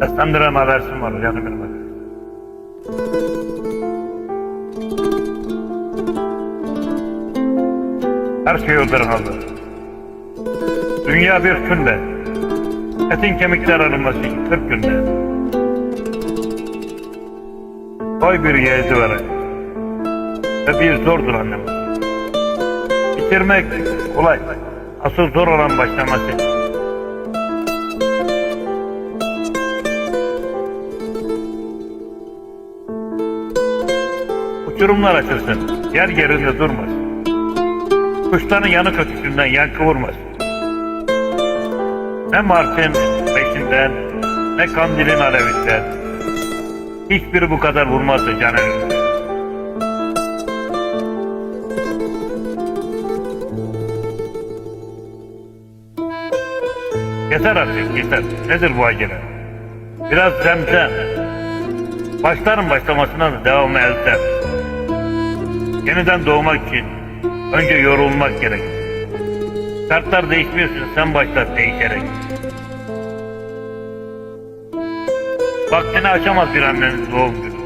Seslendiren habersim var yani benim. Her şey öldürün aldı. Dünya bir günde. Etin kemikler arınması 40 günde. Koy bir yeğezi vere. Ve bir zordur annem. Bitirmek kolay. Asıl zor olan başlaması. Uçurumlar açılsın. Yer yerinde durmaz. Kuşların yanık ötüşünden yankı vurmaz. Ne Mart'ın peşinden, ne kandilin alevinden. Hiçbiri bu kadar vurmazdı canım. Yeter artık yeter. Nedir bu acele? Biraz zemzem. Başların başlamasına da devamı elzem. Yeniden doğmak için önce yorulmak gerek. Şartlar değişmiyorsun sen başlat değişerek. Vaktini açamaz bir annenin doğum günü.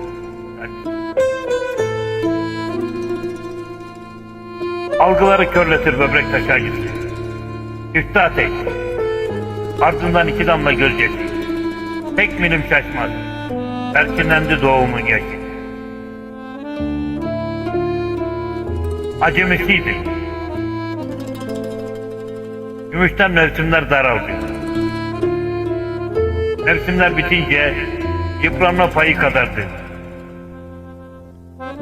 Algıları körletir böbrek taşa gitti. Üstü ateş. Ardından iki damla gözyaşı. Tek milim şaşmaz. Erkinlendi doğumun yaşı. Acemisiydi. Gümüşten mevsimler daraldı. Mevsimler bitince yıpranma payı kadardı.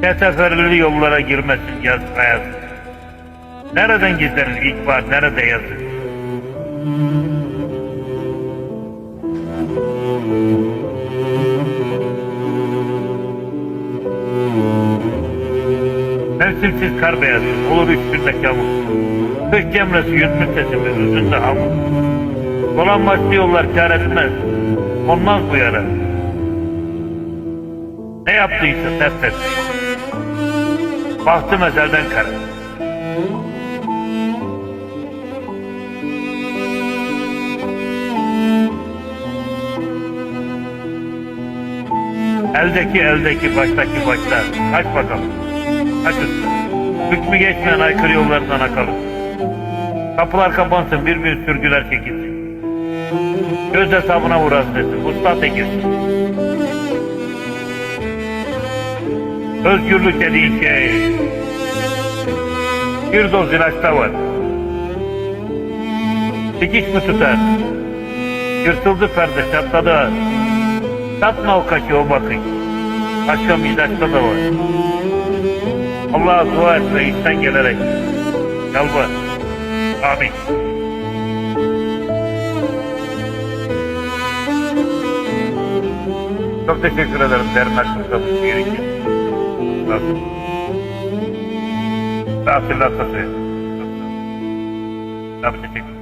Seferli yollara girmesin yaz ayaz. Nereden gizlenir ilkbahar, nerede yazı? Mevsimsiz kar beyazı, olur üstünde yağmur. Kış cemresi yüzmüş sesimi, üzünde hamur. Dolan başlı yollar kar etmez, onmaz bu yara. Ne yaptıysa ters et. Bahtı mezelden kara. Eldeki eldeki baştaki başta. Kaç bakalım. Kaç üstü. Hükmü geçmeyen aykırı yollardan akalım. Kapılar kapansın bir bir sürgüler çekilsin. Göz hesabına hazreti. Usta tekilsin. Özgürlük dediğin şey bir doz ilaçta var. Dikiş mi tutar? Yırtıldı perde çatladı. Satma o kaşı o bakış. Başka bir ilaçta da var. Allah'a dua et ve içten gelerek. Yalvar. Amin. Çok teşekkür ederim derin aklımda bu şiir için. Nasıl? Olun. Tabii teşekkür ederim.